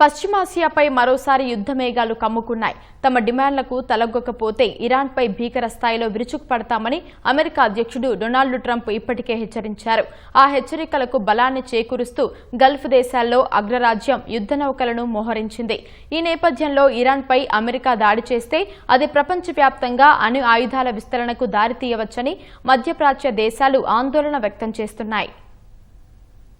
పశ్చిమాసియాపై మరోసారి యుద్ధ మేఘాలు కమ్ముకున్నాయి. తమ డిమాండ్లకు తలగొకపోతే ఇరాన్పై భీకర స్థాయిలో విరుచుకుపడతామని అమెరికా అధ్యక్షుడు డొనాల్డ్ ట్రంప్ ఇప్పటికే హెచ్చరించారు. ఆ హెచ్చరికలకు బలాన్ని చేకూరుస్తూ గల్ఫ్ దేశాల్లో అగ్రరాజ్యం యుద్ధ నౌకలను మోహరించింది. ఈ నేపథ్యంలో ఇరాన్పై అమెరికా దాడి చేస్తే అది ప్రపంచవ్యాప్తంగా అణు ఆయుధాల విస్తరణకు దారితీయవచ్చని మధ్యప్రాచ్య దేశాలు ఆందోళన వ్యక్తం చేస్తున్నాయి.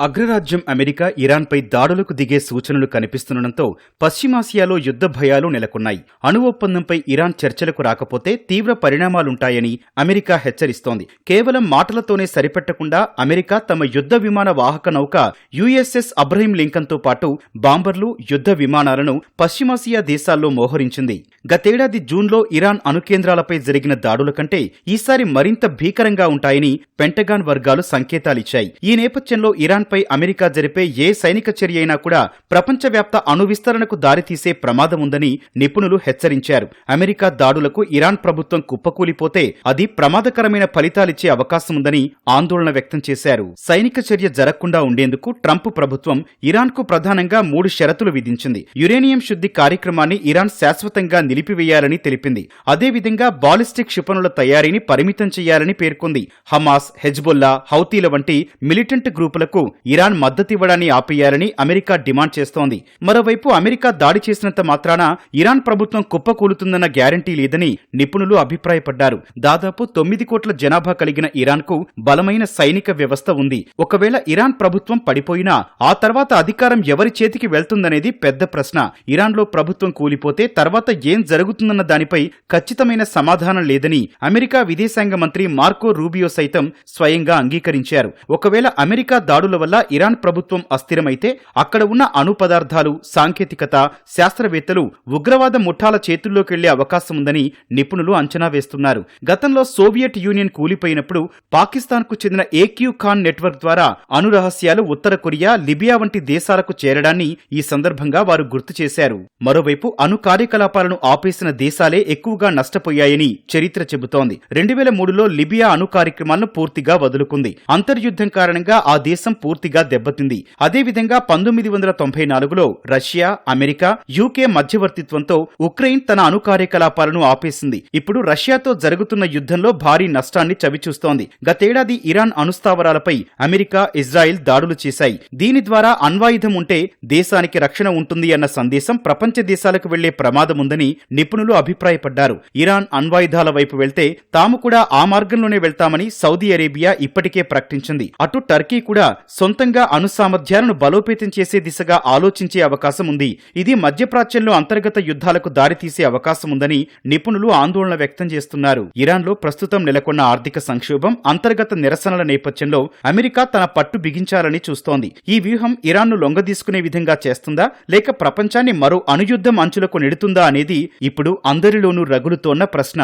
అగ్రరాజ్యం అమెరికా ఇరాన్పై దాడులకు దిగే సూచనలు కనిపిస్తుండటంతో పశ్చిమాసియాలో యుద్ధ భయాలు నెలకొన్నాయి. అణు ఒప్పందంపై ఇరాన్ చర్చలకు రాకపోతే తీవ్ర పరిణామాలుంటాయని అమెరికా హెచ్చరిస్తోంది. కేవలం మాటలతోనే సరిపెట్టకుండా అమెరికా తమ యుద్ధ విమాన వాహక నౌక యుఎస్ఎస్ అబ్రహీం లింకన్తో పాటు బాంబర్లు యుద్ధ విమానాలను పశ్చిమాసియా దేశాల్లో మోహరించింది. గతేడాది జూన్లో ఇరాన్ అణుకేంద్రాలపై జరిగిన దాడుల కంటే ఈసారి మరింత భీకరంగా ఉంటాయని పెంటగాన్ వర్గాలు సంకేతాలిచ్చాయి. ఈ నేపథ్యంలో ఇరాన్ ఇరాన్పై అమెరికా జరిపే ఏ సైనిక చర్య అయినా కూడా ప్రపంచవ్యాప్త అణు విస్తరణకు దారితీసే ప్రమాదం ఉందని నిపుణులు హెచ్చరించారు. అమెరికా దాడులకు ఇరాన్ ప్రభుత్వం కుప్పకూలిపోతే అది ప్రమాదకరమైన ఫలితాలిచ్చే అవకాశం ఉందని ఆందోళన వ్యక్తం చేశారు. సైనిక చర్య జరగకుండా ఉండేందుకు ట్రంప్ ప్రభుత్వం ఇరాన్కు ప్రధానంగా మూడు షరతులు విధించింది. యురేనియం శుద్ధి కార్యక్రమాన్ని ఇరాన్ శాశ్వతంగా నిలిపివేయాలని తెలిపింది. అదేవిధంగా బాలిస్టిక్ క్షిపణుల తయారీని పరిమితం చేయాలని పేర్కొంది. హమాస్ హెజ్బొల్లా హౌతీల వంటి మిలిటెంట్ గ్రూపులకు ఇరాన్ మద్దతివ్వడాన్ని ఆపేయాలని అమెరికా డిమాండ్ చేస్తోంది. మరోవైపు అమెరికా దాడి చేసినంత మాత్రాన ఇరాన్ ప్రభుత్వం కుప్పకూలుతుందన్న గ్యారంటీ లేదని నిపుణులు అభిప్రాయపడ్డారు. దాదాపు తొమ్మిది కోట్ల జనాభా కలిగిన ఇరాన్కు బలమైన సైనిక వ్యవస్థ ఉంది. ఒకవేళ ఇరాన్ ప్రభుత్వం పడిపోయినా ఆ తర్వాత అధికారం ఎవరి చేతికి వెళ్తుందనేది పెద్ద ప్రశ్న. ఇరాన్లో ప్రభుత్వం కూలిపోతే తర్వాత ఏం జరుగుతుందన్న దానిపై ఖచ్చితమైన సమాధానం లేదని అమెరికా విదేశాంగ మంత్రి మార్కో రూబియో సైతం స్వయంగా అంగీకరించారు. ఒకవేళ అమెరికా దాడుల వల్ల ఇరాన్ ప్రభుత్వం అస్థిరమైతే అక్కడ ఉన్న అణు పదార్థాలు సాంకేతికత శాస్త్రవేత్తలు ఉగ్రవాద ముఠాల చేతుల్లోకెళ్ళే అవకాశం ఉందని నిపుణులు అంచనా వేస్తున్నారు. గతంలో సోవియట్ యూనియన్ కూలిపోయినప్పుడు పాకిస్తాన్కు చెందిన ఏక్యూ ఖాన్ నెట్వర్క్ ద్వారా అణు రహస్యాలు ఉత్తర కొరియా లిబియా వంటి దేశాలకు చేరడాన్ని ఈ సందర్భంగా వారు గుర్తు చేశారు. మరోవైపు అణు కార్యకలాపాలను ఆపేసిన దేశాలే ఎక్కువగా నష్టపోయాయని చరిత్ర చెబుతోంది. రెండు వేల మూడులో లిబియా అణు కార్యక్రమాలను పూర్తిగా వదులుకుంది. అంతర్యుద్ధం కారణంగా ఆ దేశం పూర్తిగా దెబ్బతింది. అదేవిధంగా పంతొమ్మిది వందల తొంభై నాలుగులో రష్యా అమెరికా యూకే మధ్యవర్తిత్వంతో ఉక్రెయిన్ తన అణు కార్యకలాపాలను ఆపేసింది. ఇప్పుడు రష్యాతో జరుగుతున్న యుద్ధంలో భారీ నష్టాన్ని చవిచూస్తోంది. గతేడాది ఇరాన్ అణుస్థావరాలపై అమెరికా ఇజ్రాయెల్ దాడులు చేశాయి. దీని ద్వారా అణ్వాయుధం ఉంటే దేశానికి రక్షణ ఉంటుంది అన్న సందేశం ప్రపంచ దేశాలకు వెళ్ళే ప్రమాదం ఉందని నిపుణులు అభిప్రాయపడ్డారు. ఇరాన్ అణ్వాయుధాల వైపు వెళ్తే తాము కూడా ఆ మార్గంలోనే వెళ్తామని సౌదీ అరేబియా ఇప్పటికే ప్రకటించింది. అటు టర్కీ కూడా సొంతంగా అణు సామర్థ్యాలను బలోపేతం చేసే దిశగా ఆలోచించే అవకాశం ఉంది. ఇది మధ్యప్రాచ్యంలో అంతర్గత యుద్ధాలకు దారితీసే అవకాశం ఉందని నిపుణులు ఆందోళన వ్యక్తం చేస్తున్నారు. ఇరాన్లో ప్రస్తుతం నెలకొన్న ఆర్థిక సంక్షోభం అంతర్గత నిరసనల నేపథ్యంలో అమెరికా తన పట్టు బిగించాలని చూస్తోంది. ఈ వ్యూహం ఇరాన్ను లొంగదీసుకునే విధంగా చేస్తుందా లేక ప్రపంచాన్ని మరో అణుయుద్ధం అంచులకు నెడుతుందా అనేది ఇప్పుడు అందరిలోనూ రగులుతోన్న ప్రశ్న.